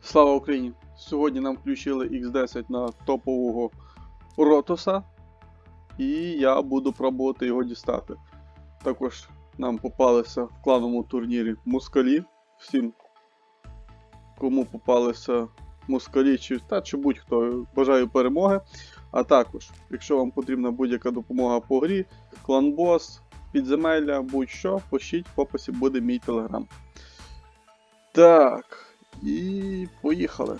Слава Україні! Сьогодні нам включили X10 на топового Ротоса, і я буду пробувати його дістати. Також нам попалися в клановому турнірі Москалі. Всім, кому попалися москалі чи, та, чи будь-хто бажаю перемоги. А також, якщо вам потрібна будь-яка допомога по грі, кланбос, підземелля, будь-що, пишіть в описі буде мій телеграм. Так. І поїхали.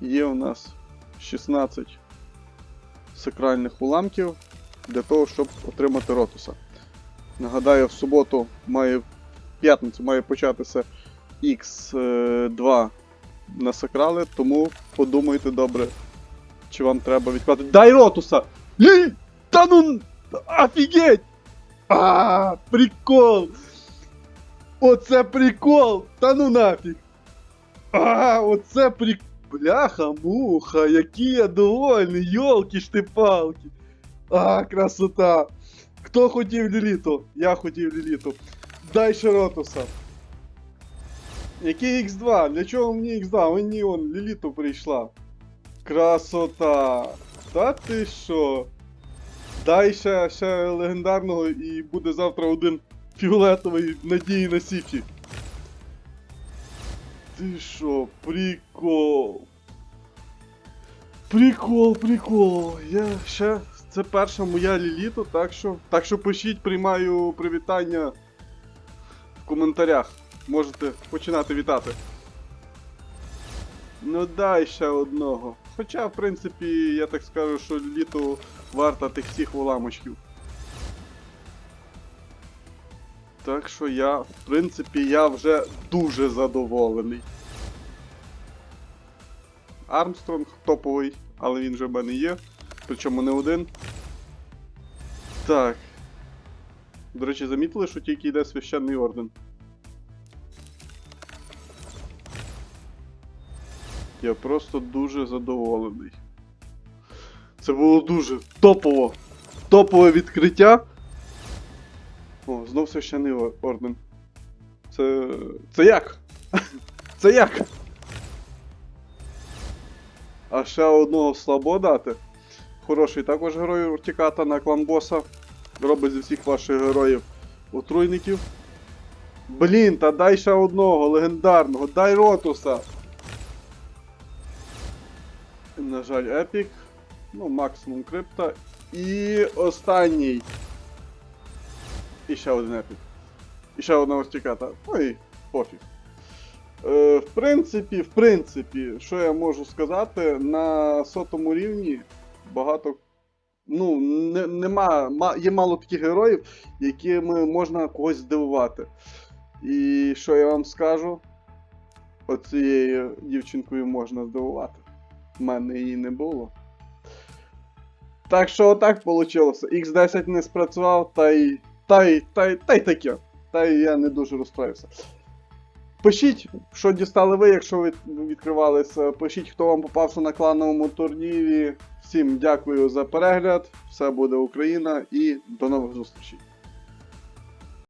Є у нас 16 сакральних уламків для того, щоб отримати ротуса. Нагадаю, в суботу має в п'ятницю має початися X2 на сакрали, тому подумайте добре, чи вам треба відкладати. Дай ротуса! Лі! Та ну! Офігеть! А, прикол! Оце прикол! Та ну нафіг! А, оце прик... Бляха, муха, який я довольний, йолки ж ти палки. А, красота. Хто хотів ліліту? Я хотів ліліту. Дай Широтуса. Який Х2? Для чого мені Х2? Мені он ліліту прийшла. Красота. Та ти що? Дай ще, ще легендарного і буде завтра один фіолетовий надії на сіфі. Ти що, прикол. Прикол, прикол. Я ще. Це перша моя ліліто, так що. Так що пишіть, приймаю привітання в коментарях. Можете починати вітати. Ну дай ще одного. Хоча, в принципі, я так скажу, що літо варта тих всіх уламочків. Так що я, в принципі, я вже дуже задоволений. Армстронг топовий, але він вже в мене є. Причому не один. Так. До речі, замітили, що тільки йде священний орден. Я просто дуже задоволений. Це було дуже топово. Топове відкриття. О, знов священний ор- орден. Це. Це як? Це як? А ще одного слабо дати. Хороший також герой Уртіката на клан боса. Робить зі всіх ваших героїв отруйників. Блін, та дай ще одного легендарного, дай Ротуса. На жаль, епік. Ну, максимум крипта. І останній. І ще один епік. І ще одна остіката. Ну і пофіг. Е, в принципі, в принципі, що я можу сказати, на сотому рівні багато. Ну, не, нема, ма, є мало таких героїв, якими можна когось здивувати. І що я вам скажу? Оцією дівчинкою можна здивувати. У мене її не було. Так що отак вийшло. X10 не спрацював, та й. Та й та й та й таке. Та й я не дуже розстроївся. Пишіть, що дістали ви, якщо ви відкривалися. Пишіть, хто вам попався на клановому турнірі. Всім дякую за перегляд. Все буде Україна і до нових зустрічей.